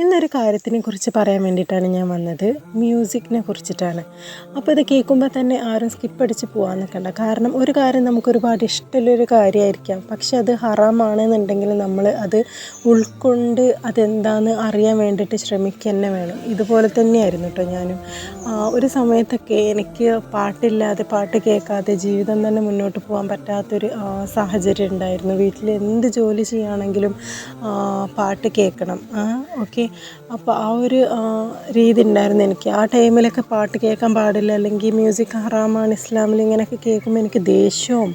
ഇന്നൊരു കാര്യത്തിനെ കുറിച്ച് പറയാൻ വേണ്ടിയിട്ടാണ് ഞാൻ വന്നത്. മ്യൂസിക്കിനെ കുറിച്ചിട്ടാണ്. അപ്പോൾ ഇത് കേൾക്കുമ്പോൾ തന്നെ ആരും സ്കിപ്പ് അടിച്ച് പോകാൻ നിൽക്കണ്ട. കാരണം ഒരു കാര്യം നമുക്ക് ഒരുപാട് ഇഷ്ടമുള്ളൊരു കാര്യമായിരിക്കാം. പക്ഷെ അത് ഹറാമാണെന്നുണ്ടെങ്കിൽ നമ്മൾ അത് ഉൾക്കൊണ്ട് അതെന്താണെന്ന് അറിയാൻ വേണ്ടിയിട്ട് ശ്രമിക്കുക തന്നെ വേണം. ഇതുപോലെ തന്നെയായിരുന്നു കേട്ടോ ഞാനും. ഒരു സമയത്തൊക്കെ എനിക്ക് പാട്ടില്ലാതെ പാട്ട് കേൾക്കാതെ ജീവിതം തന്നെ മുന്നോട്ട് പോകാൻ പറ്റാത്തൊരു സാഹചര്യം ഉണ്ടായിരുന്നു. വീട്ടിൽ എന്ത് ജോലി ചെയ്യുകയാണെങ്കിലും പാട്ട് കേൾക്കണം. ഓക്കെ. അപ്പോൾ ആ ഒരു രീതി ഉണ്ടായിരുന്നു എനിക്ക്. ആ ടൈമിലൊക്കെ പാട്ട് കേൾക്കാൻ പാടില്ല. അല്ലെങ്കിൽ മ്യൂസിക് ഹറാമാണ് ഇസ്ലാമിൽ ഇങ്ങനെയൊക്കെ കേൾക്കുമ്പോൾ എനിക്ക് ദേഷ്യവും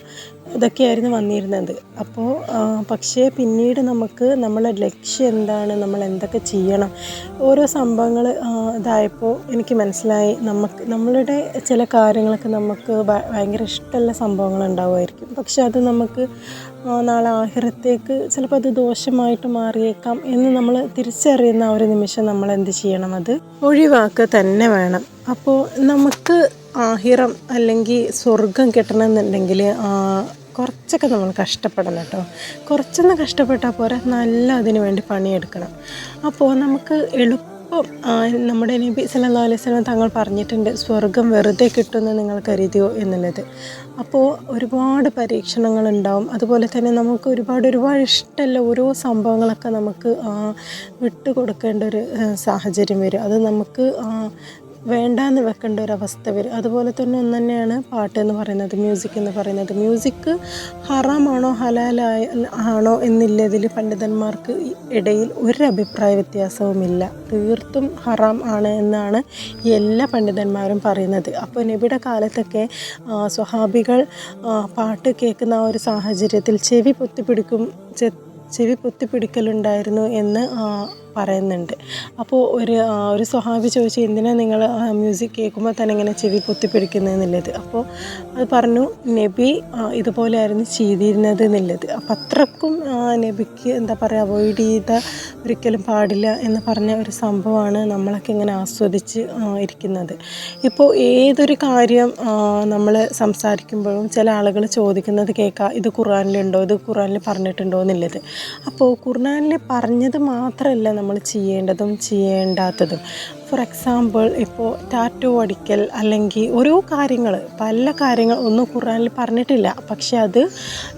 ഇതൊക്കെയായിരുന്നു വന്നിരുന്നത്. അപ്പോൾ പക്ഷേ പിന്നീട് നമുക്ക് നമ്മളെ ലക്ഷ്യം എന്താണ് നമ്മൾ എന്തൊക്കെ ചെയ്യണം ഓരോ സംഭവങ്ങൾ ഇതായപ്പോൾ എനിക്ക് മനസ്സിലായി നമുക്ക് നമ്മളുടെ ചില കാര്യങ്ങളൊക്കെ നമുക്ക് ഭയങ്കര ഇഷ്ടമുള്ള സംഭവങ്ങൾ ഉണ്ടാവുമായിരിക്കും പക്ഷെ അത് നമുക്ക് നാളെ ആഹ്രത്തേക്ക് ചിലപ്പോൾ അത് ദോഷമായിട്ട് മാറിയേക്കാം എന്ന് നമ്മൾ തിരിച്ചറിയുന്ന ഒരു നിമിഷം നമ്മൾ എന്ത് ചെയ്യണം അത് ഒഴിവാക്കുക തന്നെ വേണം. അപ്പോൾ നമുക്ക് ആഹിറം അല്ലെങ്കിൽ സ്വർഗം കിട്ടണമെന്നുണ്ടെങ്കിൽ കുറച്ചൊക്കെ നമ്മൾ കഷ്ടപ്പെടണം കേട്ടോ. കുറച്ചൊന്ന് കഷ്ടപ്പെട്ടാൽ പോരാ നല്ല അതിന് വേണ്ടി പണിയെടുക്കണം. അപ്പോൾ നമുക്ക് എളുപ്പം നമ്മുടെ നബി സല്ലല്ലാഹു അലൈഹി വസല്ലം തങ്ങൾ പറഞ്ഞിട്ടുണ്ട് സ്വർഗം വെറുതെ കിട്ടുമെന്ന് നിങ്ങൾ കരുതിയോ എന്നുള്ളത്. അപ്പോൾ ഒരുപാട് പരീക്ഷണങ്ങൾ ഉണ്ടാവും അതുപോലെ തന്നെ നമുക്ക് ഒരുപാട് ഒരുപാട് ഇഷ്ടമല്ല ഓരോ സംഭവങ്ങളൊക്കെ നമുക്ക് വിട്ടു കൊടുക്കേണ്ട ഒരു സാഹചര്യം വരും. അത് നമുക്ക് വേണ്ടാന്ന് വെക്കേണ്ട ഒരു അവസ്ഥ വരും. അതുപോലെ തന്നെ ഒന്ന് തന്നെയാണ് പാട്ട് എന്ന് പറയുന്നത് മ്യൂസിക് എന്ന് പറയുന്നത്. മ്യൂസിക് ഹറാമാണോ ഹലാലായ ആണോ എന്നില്ലതിൽ പണ്ഡിതന്മാർക്ക് ഇടയിൽ ഒരു അഭിപ്രായ വ്യത്യാസവുമില്ല. തീർത്തും ഹറാം ആണ് എന്നാണ് എല്ലാ പണ്ഡിതന്മാരും പറയുന്നത്. അപ്പോൾ നബിയുടെ കാലത്തൊക്കെ സ്വഹാബികൾ പാട്ട് കേൾക്കുന്ന ആ ഒരു സാഹചര്യത്തിൽ ചെവി പൊത്തിപ്പിടിക്കും ചെവി പൊത്തിപ്പിടിക്കലുണ്ടായിരുന്നു എന്ന് പറയുന്നുണ്ട്. അപ്പോൾ ഒരു ഒരു സ്വഹാബി ചോദിച്ചു എന്തിനാണ് നിങ്ങൾ മ്യൂസിക് കേൾക്കുമ്പോൾ തന്നെ ഇങ്ങനെ ചെവി പൊത്തിപ്പിടിക്കുന്നതെന്നുള്ളത് അപ്പോൾ അത് പറഞ്ഞു നബി ഇതുപോലെയായിരുന്നു ചെയ്തിരുന്നത് എന്നുള്ളത് അപ്പം അത്രക്കും നബിക്ക് എന്താ പറയുക അവോയ്ഡ് ചെയ്ത ഒരിക്കലും പാടില്ല എന്ന് പറഞ്ഞ ഒരു സംഭവമാണ് നമ്മളൊക്കെ ഇങ്ങനെ ആസ്വദിച്ച് ഇരിക്കുന്നത്. ഇപ്പോൾ ഏതൊരു കാര്യം നമ്മൾ സംസാരിക്കുമ്പോഴും ചില ആളുകൾ ചോദിക്കുന്നത് കേൾക്കുക ഇത് ഖുറാനിലുണ്ടോ ഇത് ഖുറാനിൽ പറഞ്ഞിട്ടുണ്ടോ? എന്നുള്ളത്. അപ്പോൾ ഖുർആാനിൽ പറഞ്ഞത് മാത്രമല്ല നമ്മൾ ചെയ്യേണ്ടതും ചെയ്യേണ്ടാത്തതും. ഫോർ എക്സാമ്പിൾ ഇപ്പോൾ ടാറ്റു അടിക്കൽ അല്ലെങ്കിൽ ഓരോ കാര്യങ്ങൾ പല കാര്യങ്ങൾ ഒന്നും ഖുർആനിൽ പറഞ്ഞിട്ടില്ല. പക്ഷെ അത്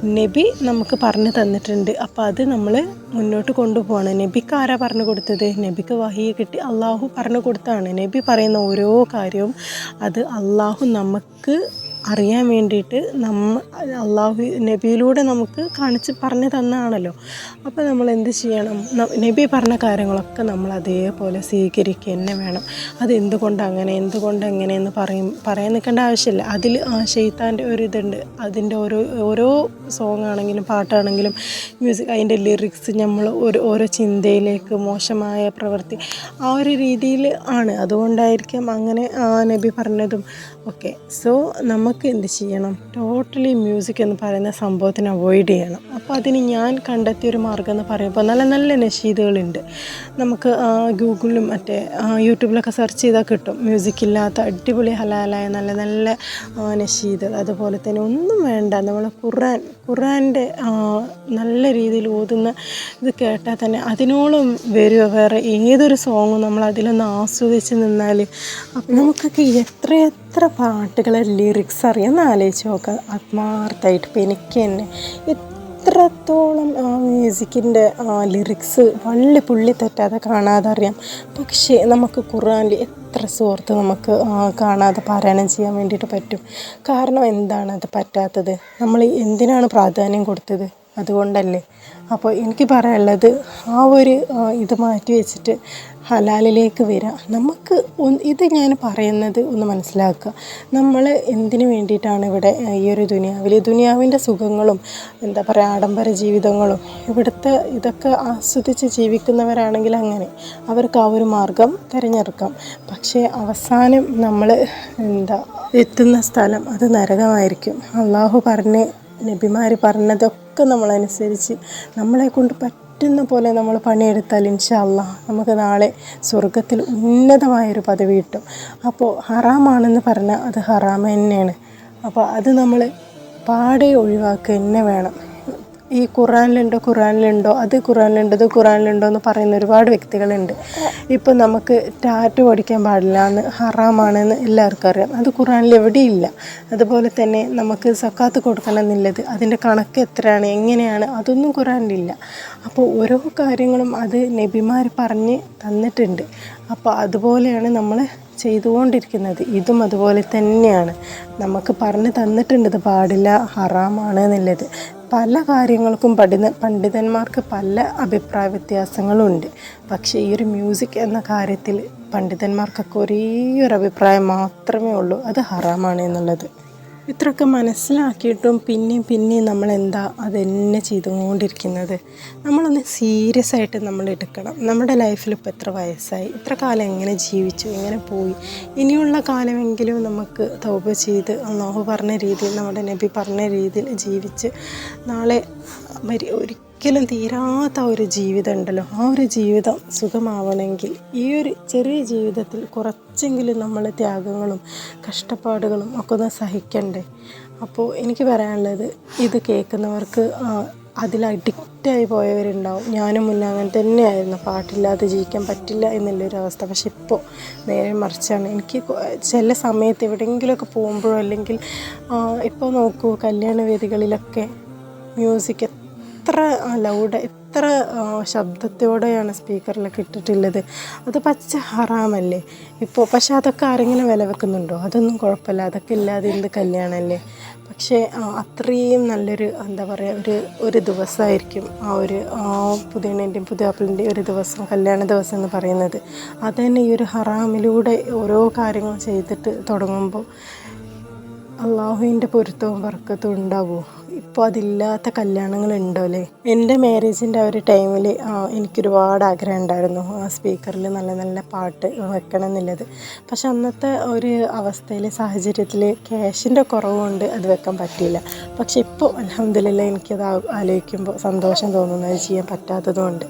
നബി നമുക്ക് പറഞ്ഞു തന്നിട്ടുണ്ട്. അപ്പോൾ അത് നമ്മൾ മുന്നോട്ട് കൊണ്ടുപോകണം നബിക്ക് ആരാ പറഞ്ഞു കൊടുത്തത്? നബിക്ക് വഹിയെ കിട്ടി. അള്ളാഹു പറഞ്ഞു കൊടുത്താണ്. നബി പറയുന്ന ഓരോ കാര്യവും അത് അള്ളാഹു നമുക്ക് അറിയാൻ വേണ്ടിയിട്ട് നമ്മ അള്ളാഹു നബിയിലൂടെ നമുക്ക് കാണിച്ച് പറഞ്ഞു തന്നാണല്ലോ. അപ്പോൾ നമ്മൾ എന്ത് ചെയ്യണം? നബി പറഞ്ഞ കാര്യങ്ങളൊക്കെ നമ്മൾ അതേപോലെ സ്വീകരിക്കുക തന്നെ വേണം. അത് എന്തുകൊണ്ട് അങ്ങനെ എന്തുകൊണ്ട് എങ്ങനെയെന്ന് പറയും പറയാൻ നിൽക്കേണ്ട ആവശ്യമില്ല. അതിൽ ഷെയ്ത്താന്റെ ഒരു ഇതുണ്ട്. അതിന്റെ ഓരോ ഓരോ സോങ് ആണെങ്കിലും പാട്ടാണെങ്കിലും മ്യൂസിക് അതിന്റെ ലിറിക്സ് നമ്മൾ ഒരു ഓരോ ചിന്തയിലേക്ക് മോശമായ പ്രവൃത്തി ആ ഒരു രീതിയിൽ ആണ്. അതുകൊണ്ടായിരിക്കും അങ്ങനെ നബി പറഞ്ഞതും ഒക്കെ സോ നമുക്ക് എന്ത് ചെയ്യണം? ടോട്ടലി മ്യൂസിക് എന്ന് പറയുന്ന സംഭവത്തിന് അവോയ്ഡ് ചെയ്യണം. അപ്പോൾ അതിന് ഞാൻ കണ്ടെത്തിയ ഒരു മാർഗം എന്ന് പറയുമ്പോൾ നല്ല നല്ല നഷീദുകളുണ്ട് നമുക്ക് ഗൂഗിളിലും മറ്റേ യൂട്യൂബിലൊക്കെ സെർച്ച് ചെയ്താൽ കിട്ടും. മ്യൂസിക് ഇല്ലാത്ത അടിപൊളി ഹലാലായ നല്ല നല്ല നഷീദുകൾ അതുപോലെ തന്നെ ഒന്നും വേണ്ട. നമ്മൾ ഖുറാൻ ഖുറാന്റെ നല്ല രീതിയിൽ ഓതുന്ന ഇത് കേട്ടാൽ തന്നെ അതിനോളം വരുക. വേറെ ഏതൊരു സോങ്ങും നമ്മൾ അതിലൊന്ന് ആസ്വദിച്ച് നിന്നാൽ അപ്പം നമുക്കൊക്കെ എത്ര എത്ര പാട്ടുകളെ ലിറിക്സ് അറിയാമെന്ന് ആലോചിച്ച് നോക്കുക ആത്മാർത്ഥമായിട്ട് ഇപ്പം എനിക്ക് തന്നെ എത്രത്തോളം ആ മ്യൂസിക്കിന്റെ ലിറിക്സ് വള്ളി പുള്ളി തെറ്റാതെ കാണാതെ അറിയാം. പക്ഷേ നമുക്ക് ഖുർആനിൽ എത്ര സുഹൃത്ത് നമുക്ക് കാണാതെ പാരായണം ചെയ്യാൻ വേണ്ടിയിട്ട് പറ്റും? കാരണം എന്താണ് അത് പറ്റാത്തത്? നമ്മൾ എന്തിനാണ് പ്രാധാന്യം കൊടുത്തത്? അതുകൊണ്ടല്ലേ. അപ്പോൾ എനിക്ക് പറയാനുള്ളത് ആ ഒരു ഇത് മാറ്റി വെച്ചിട്ട് ഹലാലിലേക്ക് വരിക നമുക്ക് ഇത് ഞാൻ പറയുന്നത് ഒന്ന് മനസ്സിലാക്കുക. നമ്മൾ എന്തിനു വേണ്ടിയിട്ടാണ് ഇവിടെ ഈ ഒരു ദുനിയാവിൽ? ദുനിയാവിന്റെ സുഖങ്ങളും എന്താ പറയുക ആഡംബര ജീവിതങ്ങളും ഇവിടുത്തെ ഇതൊക്കെ ആസ്വദിച്ച് ജീവിക്കുന്നവരാണെങ്കിൽ അങ്ങനെ അവർക്ക് ആ ഒരു മാർഗം തിരഞ്ഞെടുക്കാം. പക്ഷേ അവസാനം നമ്മൾ എന്താ എത്തുന്ന സ്ഥലം അത് നരകമായിരിക്കും. അള്ളാഹു പറഞ്ഞ് നബിമാർ പറഞ്ഞതൊക്കെ നമ്മളനുസരിച്ച് നമ്മളെ കൊണ്ട് പറ്റുന്ന പോലെ നമ്മൾ പണിയെടുത്താൽ ഇൻഷാ അല്ലാ നമുക്ക് നാളെ സ്വർഗത്തിൽ ഉന്നതമായൊരു പദവി കിട്ടും. അപ്പോൾ ഹറാമാണെന്ന് പറഞ്ഞാൽ അത് ഹറാമ തന്നെയാണ്. അപ്പോൾ അത് നമ്മൾ പാടെ ഒഴിവാക്കുക തന്നെ വേണം. ഈ ഖുറാനിലുണ്ടോ ഖുറാനിലുണ്ടോ അത് ഖുറാനിലുണ്ടോ ഇത് ഖുറാനിലുണ്ടോ എന്ന് പറയുന്ന ഒരുപാട് വ്യക്തികളുണ്ട്. ഇപ്പം നമുക്ക് ടാറ്റു പഠിക്കാൻ പാടില്ല എന്ന് ഹറാമാണെന്ന് എല്ലാവർക്കും അറിയാം. അത് ഖുറാനിൽ എവിടെയില്ല. അതുപോലെ തന്നെ നമുക്ക് സക്കാത്ത് കൊടുക്കണം എന്നുള്ളത് അതിന്റെ കണക്ക് എത്രയാണ് എങ്ങനെയാണ് അതൊന്നും ഖുറാനിലില്ല അപ്പോൾ ഓരോ കാര്യങ്ങളും അത് നബിമാർ പറഞ്ഞ് തന്നിട്ടുണ്ട്. അപ്പോൾ അതുപോലെയാണ് നമ്മൾ ചെയ്തുകൊണ്ടിരിക്കുന്നത്. ഇതും അതുപോലെ തന്നെയാണ്. നമുക്ക് പറഞ്ഞു തന്നിട്ടുണ്ട് ഇത് പാടില്ല ഹറാമാണ് എന്നുള്ളത്. പല കാര്യങ്ങൾക്കും പഠിത പണ്ഡിതന്മാർക്ക് പല അഭിപ്രായ വ്യത്യാസങ്ങളുണ്ട്. പക്ഷേ ഈ ഒരു മ്യൂസിക് എന്ന കാര്യത്തിൽ പണ്ഡിതന്മാർക്കൊക്കെ ഒരേ ഒരു അഭിപ്രായം മാത്രമേ ഉള്ളൂ. അത് ഹറാമാണ് എന്നുള്ളത്. ഇത്രയൊക്കെ മനസ്സിലാക്കിയിട്ടും പിന്നെയും പിന്നെയും നമ്മൾ എന്താ അതെന്നെ ചെയ്തുകൊണ്ടിരിക്കുന്നത്? നമ്മളൊന്ന് സീരിയസ് ആയിട്ട് നമ്മൾ എടുക്കണം. നമ്മുടെ ലൈഫിൽ ഇപ്പോൾ എത്ര വയസ്സായി? ഇത്ര കാലം എങ്ങനെ ജീവിച്ചു? എങ്ങനെ പോയി? ഇനിയുള്ള കാലമെങ്കിലും നമുക്ക് തൗബ ചെയ്ത് അള്ളാഹു പറഞ്ഞ രീതിയിൽ നമ്മുടെ നബി പറഞ്ഞ രീതിയിൽ ജീവിച്ച് നാളെ ഒരിക്കലും തീരാത്ത ഒരു ജീവിതം ഉണ്ടല്ലോ. ആ ഒരു ജീവിതം സുഖമാവണമെങ്കിൽ ഈ ഒരു ചെറിയ ജീവിതത്തിൽ കുറച്ചെങ്കിലും നമ്മൾ ത്യാഗങ്ങളും കഷ്ടപ്പാടുകളും ഒക്കെ ഒന്ന് സഹിക്കണ്ടേ? അപ്പോൾ എനിക്ക് പറയാനുള്ളത് ഇത് കേൾക്കുന്നവർക്ക് അതിൽ അഡിക്റ്റായി പോയവരുണ്ടാവും. ഞാനും മുന്നേ അങ്ങനെ തന്നെയായിരുന്നു. പാട്ടില്ലാതെ ജീവിക്കാൻ പറ്റില്ല എന്നുള്ളൊരു അവസ്ഥ. പക്ഷെ ഇപ്പോൾ നേരെ മറിച്ചാണ്. എനിക്ക് ചില സമയത്ത് എവിടെയെങ്കിലുമൊക്കെ പോകുമ്പോഴോ അല്ലെങ്കിൽ ഇപ്പോൾ നോക്കൂ കല്യാണ വേദികളിലൊക്കെ മ്യൂസിക് എത്ര ലൗഡ് എത്ര ശബ്ദത്തോടെയാണ് സ്പീക്കറിലൊക്കെ ഇട്ടിട്ടുള്ളത് അത് പച്ച ഹറാമല്ലേ? ഇപ്പോൾ പക്ഷെ അതൊക്കെ ആരെങ്കിലും വില വെക്കുന്നുണ്ടോ അതൊന്നും കുഴപ്പമില്ല. അതൊക്കെ ഇല്ലാതെ എന്ത് കല്യാണമല്ലേ? പക്ഷേ അത്രയും നല്ലൊരു എന്താ പറയുക ഒരു ഒരു ദിവസമായിരിക്കും ആ ഒരു പുതിയണ്ണിന്റെയും പുതിയപ്പിളിന്റെയും ഒരു ദിവസം കല്യാണ ദിവസം എന്ന് പറയുന്നത്. അത് തന്നെ ഈ ഒരു ഹറാമിലൂടെ ഓരോ കാര്യങ്ങളും ചെയ്തിട്ട് തുടങ്ങുമ്പോൾ അള്ളാഹുവിന്റെ പൊരുത്തവും വർക്കത്തും ഉണ്ടാവുമോ ഇപ്പോൾ അതില്ലാത്ത കല്യാണങ്ങൾ ഉണ്ടോ അല്ലേ? എന്റെ മാരേജിന്റെ ആ ഒരു ടൈമിൽ എനിക്കൊരുപാട് ആഗ്രഹം ഉണ്ടായിരുന്നു ആ സ്പീക്കറിൽ നല്ല നല്ല പാട്ട് വെക്കണം എന്നുള്ളത് പക്ഷെ അന്നത്തെ ഒരു അവസ്ഥയിൽ സാഹചര്യത്തിൽ ക്യാഷിന്റെ കുറവുകൊണ്ട് അത് വെക്കാൻ പറ്റിയില്ല. പക്ഷെ ഇപ്പോൾ അലഹമില്ല എനിക്കത് ആലോചിക്കുമ്പോൾ സന്തോഷം തോന്നുന്നു ചെയ്യാൻ പറ്റാത്തതുകൊണ്ട്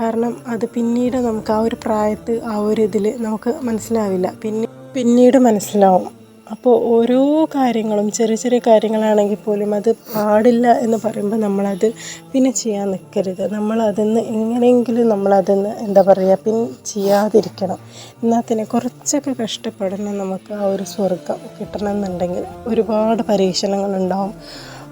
കാരണം അത് പിന്നീട് നമുക്ക് ആ ഒരു പ്രായത്ത് ആ ഒരു ഇതിൽ നമുക്ക് മനസ്സിലാവില്ല. പിന്നെ പിന്നീട് മനസ്സിലാവും. അപ്പോൾ ഓരോ കാര്യങ്ങളും ചെറിയ ചെറിയ കാര്യങ്ങളാണെങ്കിൽ പോലും അത് പാടില്ല എന്ന് പറയുമ്പോൾ നമ്മളത് പിന്നെ ചെയ്യാൻ നിൽക്കരുത് നമ്മളതിന്ന് എങ്ങനെയെങ്കിലും നമ്മളതിന്ന് എന്താ പറയുക പിൻ ചെയ്യാതിരിക്കണം. എന്നാൽ തന്നെ കുറച്ചൊക്കെ കഷ്ടപ്പെടണം നമുക്ക് ആ ഒരു സ്വർഗം കിട്ടണമെന്നുണ്ടെങ്കിൽ. ഒരുപാട് പരീക്ഷണങ്ങളുണ്ടാവും.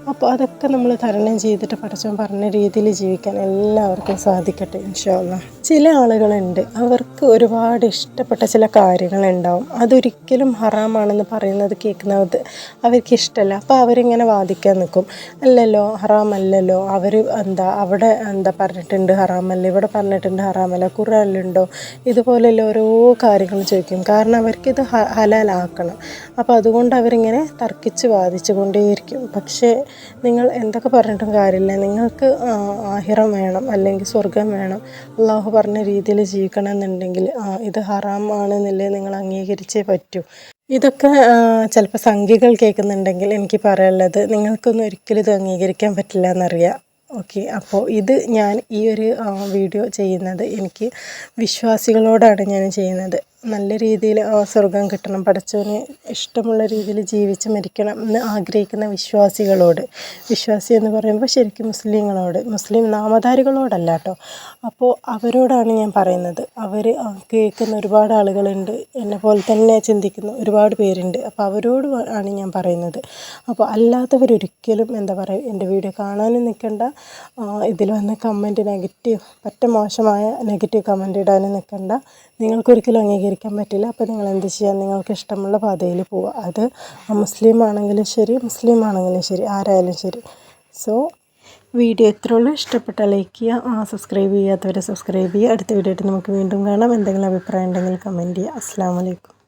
അപ്പോൾ അതൊക്കെ നമ്മൾ തരണം ചെയ്തിട്ട് പഠിച്ചവൻ പറഞ്ഞ രീതിയിൽ ജീവിക്കാൻ എല്ലാവർക്കും സാധിക്കട്ടെ ഇൻഷാല്ല ചില ആളുകളുണ്ട്. അവർക്ക് ഒരുപാട് ഇഷ്ടപ്പെട്ട ചില കാര്യങ്ങളുണ്ടാവും. അതൊരിക്കലും ഹറാമാണെന്ന് പറയുന്നത് കേൾക്കുന്നത് അവർക്ക് ഇഷ്ടമല്ല. അപ്പോൾ അവരിങ്ങനെ വാദിക്കാൻ നിൽക്കും. അല്ലല്ലോ ഹറാമല്ലല്ലോ. അവർ എന്താ അവിടെ എന്താ പറഞ്ഞിട്ടുണ്ട് ഹറാമല്ല ഇവിടെ പറഞ്ഞിട്ടുണ്ട് ഹറാമല്ല കുറല്ലുണ്ടോ ഇതുപോലെയുള്ള ഓരോ കാര്യങ്ങൾ ചോദിക്കും. കാരണം അവർക്കിത് ഹലാലാക്കണം. അപ്പോൾ അതുകൊണ്ട് അവരിങ്ങനെ തർക്കിച്ച് വാദിച്ചു കൊണ്ടേയിരിക്കും. പക്ഷേ നിങ്ങൾ എന്തൊക്കെ പറഞ്ഞിട്ടും കാര്യമില്ല. നിങ്ങൾക്ക് ആഹിറം വേണം അല്ലെങ്കിൽ സ്വർഗം വേണം അള്ളാഹു പറഞ്ഞ രീതിയിൽ ജീവിക്കണം എന്നുണ്ടെങ്കിൽ ഇത് ഹറാമാണെന്നല്ലേ നിങ്ങൾ അംഗീകരിച്ചേ പറ്റൂ. ഇതൊക്കെ ചിലപ്പോൾ സംഖ്യകൾ കേൾക്കുന്നുണ്ടെങ്കിൽ എനിക്ക് പറയാനുള്ളത് നിങ്ങൾക്കൊന്നും ഒരിക്കലും ഇത് അംഗീകരിക്കാൻ പറ്റില്ല എന്നറിയാം. ഓക്കെ അപ്പോൾ ഇത് ഞാൻ ഈ ഒരു വീഡിയോ ചെയ്യുന്നത് എനിക്ക് വിശ്വാസികളോടാണ് ഞാൻ ചെയ്യുന്നത്. നല്ല രീതിയിൽ സ്വർഗം കിട്ടണം. പഠിച്ചവന് ഇഷ്ടമുള്ള രീതിയിൽ ജീവിച്ച് മരിക്കണം എന്ന് ആഗ്രഹിക്കുന്ന വിശ്വാസികളോട് വിശ്വാസി എന്ന് പറയുമ്പോൾ ശരിക്കും മുസ്ലിങ്ങളോട് മുസ്ലിം നാമധാരികളോടല്ല കേട്ടോ. അപ്പോൾ അവരോടാണ് ഞാൻ പറയുന്നത്. അവർ കേൾക്കുന്ന ഒരുപാട് ആളുകളുണ്ട് എന്നെ പോലെ തന്നെ ചിന്തിക്കുന്ന ഒരുപാട് പേരുണ്ട്. അപ്പോൾ അവരോട് ആണ് ഞാൻ പറയുന്നത്. അപ്പോൾ അല്ലാത്തവരൊരിക്കലും എന്താ പറയുക എന്റെ വീഡിയോ കാണാനും നിൽക്കണ്ട. ഇതിൽ വന്ന് കമന്റ് നെഗറ്റീവ് പറ്റ മോശമായ നെഗറ്റീവ് കമന്റ് ഇടാനും നിൽക്കണ്ട. നിങ്ങൾക്കൊരിക്കലും അംഗീകരിക്കാൻ പറ്റില്ല. അപ്പോൾ നിങ്ങൾ എന്ത് ചെയ്യുക നിങ്ങൾക്ക് ഇഷ്ടമുള്ള പാതയിൽ പോവുക. അത് മുസ്ലിം ആണെങ്കിലും ശരി മുസ്ലിം ആണെങ്കിലും ശരി ആരായാലും ശരി. സോ വീഡിയോ എത്രയുള്ളൂ ഇഷ്ടപ്പെട്ടാൽ ലൈക്ക് ചെയ്യുക. സബ്സ്ക്രൈബ് ചെയ്യാത്തവരെ സബ്സ്ക്രൈബ് ചെയ്യുക. അടുത്ത വീഡിയോ ആയിട്ട് നമുക്ക് വീണ്ടും കാണാം. എന്തെങ്കിലും അഭിപ്രായം ഉണ്ടെങ്കിൽ കമന്റ് ചെയ്യുക. അസ്സാം വലൈക്കും